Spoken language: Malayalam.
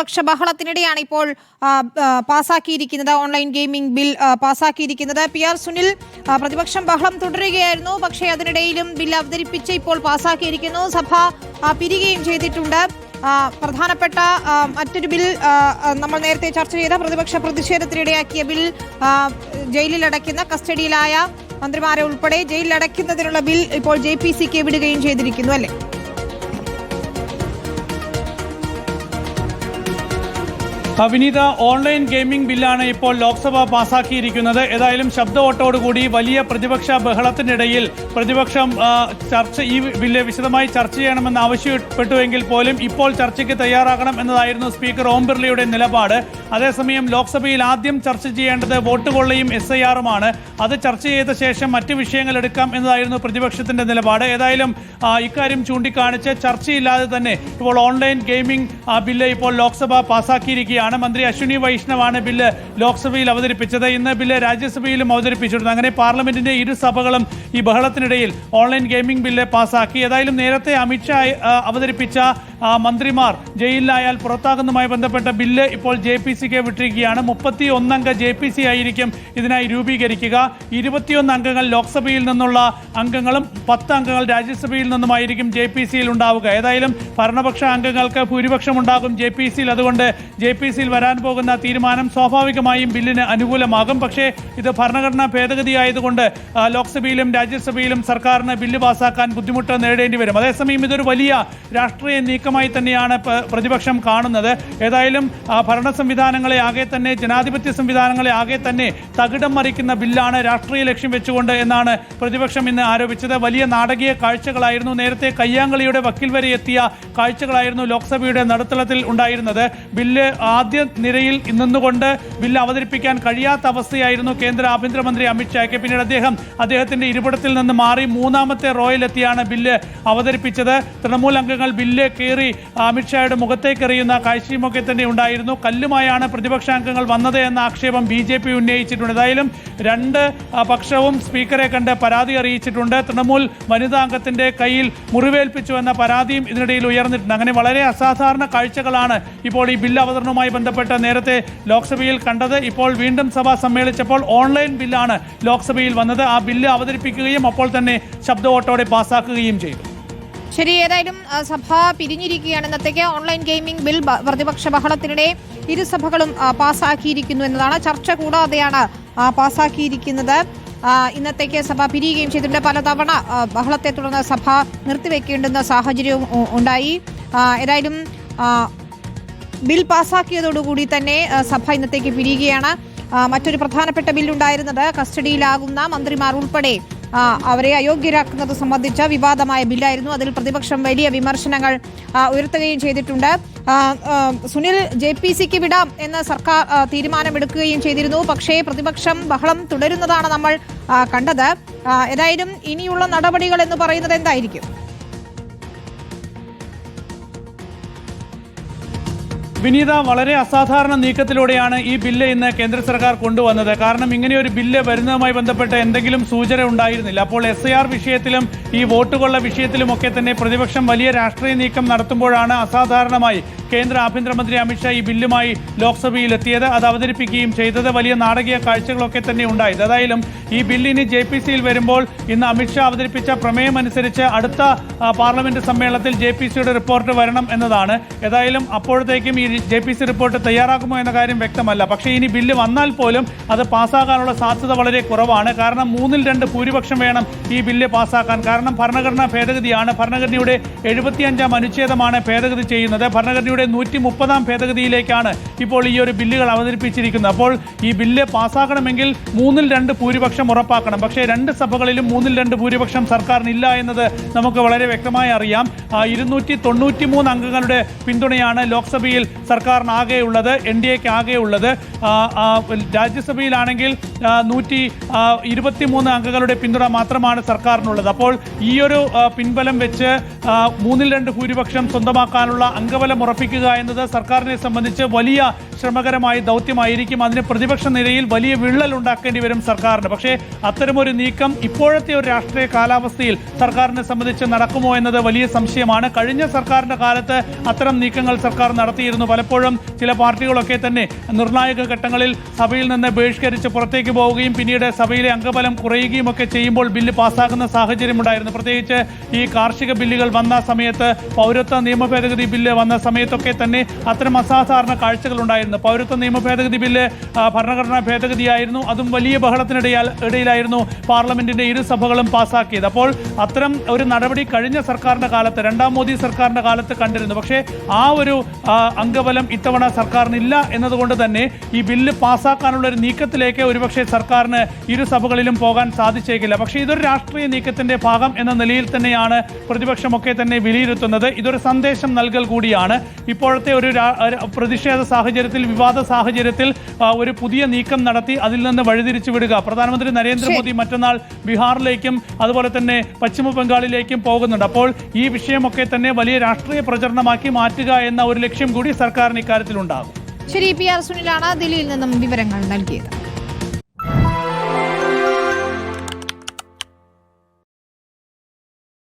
പ്രതിപക്ഷ ബഹളത്തിനിടെയാണ് ഇപ്പോൾ പാസാക്കിയിരിക്കുന്നത്. ഓൺലൈൻ ഗെയിമിംഗ് ബിൽ പാസാക്കിയിരിക്കുന്നത്. പി ആർ സുനിൽ പ്രതിപക്ഷം ബഹളം തുടരുകയായിരുന്നു. പക്ഷേ അതിനിടയിലും ബിൽ അവതരിപ്പിച്ച് ഇപ്പോൾ പാസാക്കിയിരിക്കുന്നു. സഭ പിരികുകയും ചെയ്തിട്ടുണ്ട്. പ്രധാനപ്പെട്ട മറ്റൊരു ബിൽ നമ്മൾ നേരത്തെ ചർച്ച ചെയ്ത പ്രതിപക്ഷ പ്രതിഷേധത്തിനിടയാക്കിയ ബിൽ ജയിലിലടയ്ക്കുന്ന കസ്റ്റഡിയിലായ മന്ത്രിമാരെ ഉൾപ്പെടെ ജയിലിലടയ്ക്കുന്നതിനുള്ള ബിൽ ഇപ്പോൾ ജെ പി സിക്ക് വിടുകയും ചെയ്തിരിക്കുന്നു അല്ലേ? വിനീത ഓൺലൈൻ ഗെയിമിംഗ് ബില്ലാണ് ഇപ്പോൾ ലോക്സഭ പാസാക്കിയിരിക്കുന്നത്. ഏതായാലും ശബ്ദ വോട്ടോടുകൂടി വലിയ പ്രതിപക്ഷ ബഹളത്തിനിടയിൽ പ്രതിപക്ഷം ചർച്ച ഈ ബില്ല് വിശദമായി ചർച്ച ചെയ്യണമെന്ന് ആവശ്യപ്പെട്ടുവെങ്കിൽ പോലും ഇപ്പോൾ ചർച്ചയ്ക്ക് തയ്യാറാകണം എന്നതായിരുന്നു സ്പീക്കർ ഓം ബിർളയുടെ നിലപാട്. അതേസമയം ലോക്സഭയിൽ ആദ്യം ചർച്ച ചെയ്യേണ്ടത് വോട്ട് കൊള്ളയും എസ് ഐ ആറുമാണ്. അത് ചർച്ച ചെയ്ത ശേഷം മറ്റ് വിഷയങ്ങൾ എടുക്കാം എന്നതായിരുന്നു പ്രതിപക്ഷത്തിന്റെ നിലപാട്. ഏതായാലും ഇക്കാര്യം ചൂണ്ടിക്കാണിച്ച് ചർച്ചയില്ലാതെ തന്നെ ഇപ്പോൾ ഓൺലൈൻ ഗെയിമിംഗ് ബില്ല് ഇപ്പോൾ ലോക്സഭ പാസാക്കിയിരിക്കുകയാണ്. മന്ത്രി അശ്വിനി വൈഷ്ണവാണ് ബില്ല് ലോക്സഭയിൽ അവതരിപ്പിച്ചത്. ഇന്ന് ബില്ല് രാജ്യസഭയിലും അവതരിപ്പിച്ചിരുന്നു അങ്ങനെ പാർലമെന്റിന്റെ ഇരു സഭകളും ഈ ബഹളത്തിനിടയിൽ ഓൺലൈൻ ഗെയിമിംഗ് ബില്ല് പാസാക്കി. ഏതായാലും നേരത്തെ അമിത്ഷാ അവതരിപ്പിച്ച മന്ത്രിമാർ ജയിലിലായാൽ പുറത്താകുന്നതുമായി ബന്ധപ്പെട്ട ബില്ല് ഇപ്പോൾ ജെ പി സിക്ക് വിട്ടിരിക്കുകയാണ്. മുപ്പത്തി ഒന്നംഗ ജെ പി സി ആയിരിക്കും ഇതിനായി രൂപീകരിക്കുക. ഇരുപത്തിയൊന്ന് അംഗങ്ങൾ ലോക്സഭയിൽ നിന്നുള്ള അംഗങ്ങളും പത്ത് അംഗങ്ങൾ രാജ്യസഭയിൽ നിന്നുമായിരിക്കും ജെ പി സിയിൽ ഉണ്ടാവുക. ഏതായാലും ഭരണപക്ഷ അംഗങ്ങൾക്ക് ഭൂരിപക്ഷം ഉണ്ടാകും ജെ പി സിയിൽ. അതുകൊണ്ട് ജെ പി സിയിൽ വരാൻ പോകുന്ന തീരുമാനം സ്വാഭാവികമായും ബില്ലിന് അനുകൂലമാകും. പക്ഷേ ഇത് ഭരണഘടനാ ഭേദഗതി ആയതുകൊണ്ട് ലോക്സഭയിലും രാജ്യസഭയിലും സർക്കാരിന് ബില്ല് പാസാക്കാൻ ബുദ്ധിമുട്ട് നേടേണ്ടി വരും. അതേസമയം ഇതൊരു വലിയ രാഷ്ട്രീയ നീക്കമായി തന്നെയാണ് പ്രതിപക്ഷം കാണുന്നത്. ഏതായാലും ഭരണ സംവിധാനങ്ങളെ ആകെ തന്നെ ജനാധിപത്യ സംവിധാനങ്ങളെ ആകെ തന്നെ തകിടം മറിക്കുന്ന ബില്ലാണ് രാഷ്ട്രീയ ലക്ഷ്യം വെച്ചുകൊണ്ട് എന്നാണ് പ്രതിപക്ഷം ഇന്ന് ആരോപിച്ചത്. വലിയ നാടകീയ കാഴ്ചകളായിരുന്നു നേരത്തെ കയ്യാങ്കളിയുടെ വക്കിൽ വരെ എത്തിയ കാഴ്ചകളായിരുന്നു ലോക്സഭയുടെ നടുത്തളത്തിൽ ഉണ്ടായിരുന്നത്. ബില്ല് ആദ്യ നിരയിൽ നിന്നുകൊണ്ട് ബില്ല് അവതരിപ്പിക്കാൻ കഴിയാത്ത അവസ്ഥയായിരുന്നു കേന്ദ്ര ആഭ്യന്തരമന്ത്രി അമിത്ഷായ്ക്ക് പിന്നീട് അദ്ദേഹം അദ്ദേഹത്തിന്റെ ഇരുപടത്തിൽ നിന്ന് മാറി മൂന്നാമത്തെ റോയിലെത്തിയാണ് ബില്ല് അവതരിപ്പിച്ചത്. തൃണമൂൽ അംഗങ്ങൾ ബില്ല് കയറി അമിത്ഷായുടെ മുഖത്തേക്ക് എറിയുന്ന കാഴ്ചയുമൊക്കെ തന്നെ ഉണ്ടായിരുന്നു. കല്ലുമായാണ് പ്രതിപക്ഷാംഗങ്ങൾ വന്നത് എന്ന ആക്ഷേപം ബി ജെ പി ഉന്നയിച്ചിട്ടുണ്ട്. ഏതായാലും രണ്ട് പക്ഷവും സ്പീക്കറെ കണ്ട് പരാതി അറിയിച്ചിട്ടുണ്ട്. തൃണമൂൽ വനിതാ അംഗത്തിന്റെ കയ്യിൽ മുറിവേൽപ്പിച്ചു എന്ന പരാതിയും ഇതിനിടയിൽ ഉയർന്നിട്ടുണ്ട്. അങ്ങനെ വളരെ അസാധാരണ കാഴ്ചകളാണ് ഇപ്പോൾ ഈ ബില്ല് അവതരണവുമായി ബന്ധപ്പെട്ട് നേരത്തെ ലോക്സഭയിൽ കണ്ടത് ഇപ്പോൾ വീണ്ടും സഭ സമ്മേളിച്ചപ്പോൾ ഓൺലൈൻ ബില്ലാണ് ലോക്സഭയിൽ വന്നത്. ആ ബില്ല് അവതരിപ്പിക്കുകയും അപ്പോൾ തന്നെ ശബ്ദ വോട്ടോടെ പാസ്സാക്കുകയും ചെയ്തു. ശരി ഏതായാലും സഭ പിരിഞ്ഞിരിക്കുകയാണ്. ഇന്നത്തേക്ക് ഓൺലൈൻ ഗെയിമിംഗ് ബിൽ പ്രതിപക്ഷ ബഹളത്തിനിടെ ഇരുസഭകളും പാസ്സാക്കിയിരിക്കുന്നു എന്നതാണ്. ചർച്ച കൂടാതെയാണ് പാസ്സാക്കിയിരിക്കുന്നത് ഇന്നത്തേക്ക് സഭ പിരിയുകയും ചെയ്തിട്ടുണ്ട് പലതവണ ബഹളത്തെ തുടർന്ന് സഭ നിർത്തിവെക്കേണ്ടുന്ന സാഹചര്യവും ഉണ്ടായി. ഏതായാലും ബിൽ പാസാക്കിയതോടുകൂടി തന്നെ സഭ ഇന്നത്തേക്ക് പിരിയുകയാണ്. മറ്റൊരു പ്രധാനപ്പെട്ട ബില്ലുണ്ടായിരുന്നത് കസ്റ്റഡിയിലാകുന്ന മന്ത്രിമാർ ഉൾപ്പെടെ അവരെ അയോഗ്യരാക്കുന്നത് സംബന്ധിച്ച വിവാദമായ ബില്ലായിരുന്നു. അതിൽ പ്രതിപക്ഷം വലിയ വിമർശനങ്ങൾ ഉയർത്തുകയും ചെയ്തിട്ടുണ്ട്. സുനിൽ ജെ പി സിക്ക് വിടാം എന്ന് സർക്കാർ തീരുമാനമെടുക്കുകയും ചെയ്തിരുന്നു. പക്ഷേ പ്രതിപക്ഷം ബഹളം തുടരുന്നതാണ് നമ്മൾ കണ്ടത്. ഏതായാലും ഇനിയുള്ള നടപടികൾ എന്ന് പറയുന്നത് എന്തായിരിക്കും? വിനീത വളരെ അസാധാരണ നീക്കത്തിലൂടെയാണ് ഈ ബില്ല് ഇന്ന് കേന്ദ്ര സർക്കാർ കൊണ്ടുവന്നത്. കാരണം ഇങ്ങനെ ഒരു ബില്ല് വരുന്നതുമായി ബന്ധപ്പെട്ട് എന്തെങ്കിലും സൂചന ഉണ്ടായിരുന്നില്ല. അപ്പോൾ എസ് വിഷയത്തിലും ഈ വോട്ടുകൊള്ള വിഷയത്തിലുമൊക്കെ തന്നെ പ്രതിപക്ഷം വലിയ രാഷ്ട്രീയ നീക്കം നടത്തുമ്പോഴാണ് അസാധാരണമായി കേന്ദ്ര ആഭ്യന്തരമന്ത്രി അമിത്ഷാ ഈ ബില്ലുമായി ലോക്സഭയിൽ എത്തിയത് അത് അവതരിപ്പിക്കുകയും ചെയ്തത്. വലിയ നാടകീയ കാഴ്ചകളൊക്കെ തന്നെ ഉണ്ടായത്. ഏതായാലും ഈ ബില്ലിന് ജെ പി സിയിൽ വരുമ്പോൾ ഇന്ന് അമിത്ഷാ അവതരിപ്പിച്ച പ്രമേയം അനുസരിച്ച് അടുത്ത പാർലമെന്റ് സമ്മേളനത്തിൽ ജെ പി സിയുടെ റിപ്പോർട്ട് വരണം എന്നതാണ്. ഏതായാലും അപ്പോഴത്തേക്കും ഈ ജെ പി സി റിപ്പോർട്ട് തയ്യാറാക്കുമോ എന്ന കാര്യം വ്യക്തമല്ല. പക്ഷേ ഇനി ബില്ല് വന്നാൽ പോലും അത് പാസ്സാകാനുള്ള സാധ്യത വളരെ കുറവാണ്. കാരണം മൂന്നിൽ രണ്ട് ഭൂരിപക്ഷം വേണം ഈ ബില്ല് പാസ്സാക്കാൻ. കാരണം ഭരണഘടനാ ഭേദഗതിയാണ്. ഭരണഘടനയുടെ എഴുപത്തിയഞ്ചാം അനുച്ഛേദമാണ് ഭേദഗതി ചെയ്യുന്നത്. ഭരണഘടനയുടെ നൂറ്റി മുപ്പതാം ഭേദഗതിയിലേക്കാണ് ഇപ്പോൾ ഈ ഒരു ബില്ലുകൾ അവതരിപ്പിച്ചിരിക്കുന്നത്. അപ്പോൾ ഈ ബില്ല് പാസ്സാക്കണമെങ്കിൽ മൂന്നിൽ രണ്ട് ഭൂരിപക്ഷം ഉറപ്പാക്കണം. പക്ഷേ രണ്ട് സഭകളിലും മൂന്നിൽ രണ്ട് ഭൂരിപക്ഷം സർക്കാരിനില്ല എന്നത് നമുക്ക് വളരെ വ്യക്തമായി അറിയാം. ഇരുന്നൂറ്റി തൊണ്ണൂറ്റി മൂന്ന് അംഗങ്ങളുടെ പിന്തുണയാണ് ലോക്സഭയിൽ സർക്കാരിന് ആകെയുള്ളത് എൻ ഡി എക്ക് ആകെയുള്ളത് രാജ്യസഭയിലാണെങ്കിൽ നൂറ്റി ഇരുപത്തിമൂന്ന് അംഗങ്ങളുടെ പിന്തുണ മാത്രമാണ് സർക്കാരിനുള്ളത്. അപ്പോൾ ഈ ഒരു പിൻബലം വെച്ച് മൂന്നിൽ രണ്ട് ഭൂരിപക്ഷം സ്വന്തമാക്കാനുള്ള അംഗബലം ഉറപ്പിക്കുക എന്നത് സർക്കാരിനെ സംബന്ധിച്ച് വലിയ ശ്രമകരമായ ദൗത്യമായിരിക്കും. അതിന് പ്രതിപക്ഷ നിരയിൽ വലിയ വിള്ളൽ ഉണ്ടാക്കേണ്ടി വരും സർക്കാരിന്. പക്ഷേ അത്തരമൊരു നീക്കം ഇപ്പോഴത്തെ ഒരു രാഷ്ട്രീയ കാലാവസ്ഥയിൽ സർക്കാരിനെ സംബന്ധിച്ച് നടക്കുമോ എന്നത് വലിയ സംശയമാണ്. കഴിഞ്ഞ സർക്കാരിന്റെ കാലത്ത് അത്തരം നീക്കങ്ങൾ സർക്കാർ നടത്തിയിരുന്നു. പല പലപ്പോഴും ചില പാർട്ടികളൊക്കെ തന്നെ നിർണായക ഘട്ടങ്ങളിൽ സഭയിൽ നിന്ന് ബഹിഷ്കരിച്ച് പുറത്തേക്ക് പോവുകയും പിന്നീട് സഭയിലെ അംഗബലം കുറയുകയും ഒക്കെ ചെയ്യുമ്പോൾ ബില്ല് പാസ്സാക്കുന്ന സാഹചര്യമുണ്ടായിരുന്നു പ്രത്യേകിച്ച് ഈ കാർഷിക ബില്ലുകൾ വന്ന സമയത്ത് പൗരത്വ നിയമ ഭേദഗതി ബില്ല് വന്ന സമയത്തൊക്കെ തന്നെ അത്തരം അസാധാരണ കാഴ്ചകൾ ഉണ്ടായിരുന്നു. പൗരത്വ നിയമ ഭേദഗതി ബില്ല് ഭരണഘടനാ ഭേദഗതിയായിരുന്നു. അതും വലിയ ബഹളത്തിനിടയാൽ ഇടയിലായിരുന്നു പാർലമെന്റിന്റെ ഇരു സഭകളും പാസ്സാക്കിയത്. അപ്പോൾ അത്തരം ഒരു നടപടി കഴിഞ്ഞ സർക്കാരിന്റെ കാലത്ത് രണ്ടാം മോദി സർക്കാരിന്റെ കാലത്ത് കണ്ടിരുന്നു. പക്ഷേ ആ ഒരു ആ, അംഗബലം ഇത്തവണ സർക്കാരിനില്ല എന്നതുകൊണ്ട് തന്നെ ഈ ബില്ല് പാസ്സാക്കാനുള്ള ഒരു നീക്കത്തിലേക്ക് ഒരുപക്ഷെ സർക്കാരിന് ഇരു സഭകളിലും പോകാൻ സാധിച്ചേക്കില്ല. പക്ഷേ ഇതൊരു രാഷ്ട്രീയ നീക്കത്തിന്റെ ഭാഗം എന്ന നിലയിൽ തന്നെയാണ് പ്രതിപക്ഷമൊക്കെ തന്നെ വിലയിരുത്തുന്നത്. ഇതൊരു സന്ദേശം നൽകൽ കൂടിയാണ്. ഇപ്പോഴത്തെ ഒരു പ്രതിഷേധ സാഹചര്യത്തിൽ വിവാദ സാഹചര്യത്തിൽ ഒരു പുതിയ നീക്കം നടത്തി അതിൽ നിന്ന് വഴിതിരിച്ചു വിടുക. പ്രധാനമന്ത്രി നരേന്ദ്രമോദി മറ്റന്നാൾ ബീഹാറിലേക്കും അതുപോലെ തന്നെ പശ്ചിമ ബംഗാളിലേക്കും പോകുന്നുണ്ട്. അപ്പോൾ ഈ വിഷയമൊക്കെ തന്നെ വലിയ രാഷ്ട്രീയ പ്രചരണമാക്കി മാറ്റുക എന്ന ഒരു ലക്ഷ്യം കൂടി സർക്കാരിന് ഇക്കാര്യത്തിലുണ്ടാകും. ശരി പി ആർ സുനിലാണ് ദില്ലിയിൽ നിന്നും വിവരങ്ങൾ നൽകിയത്.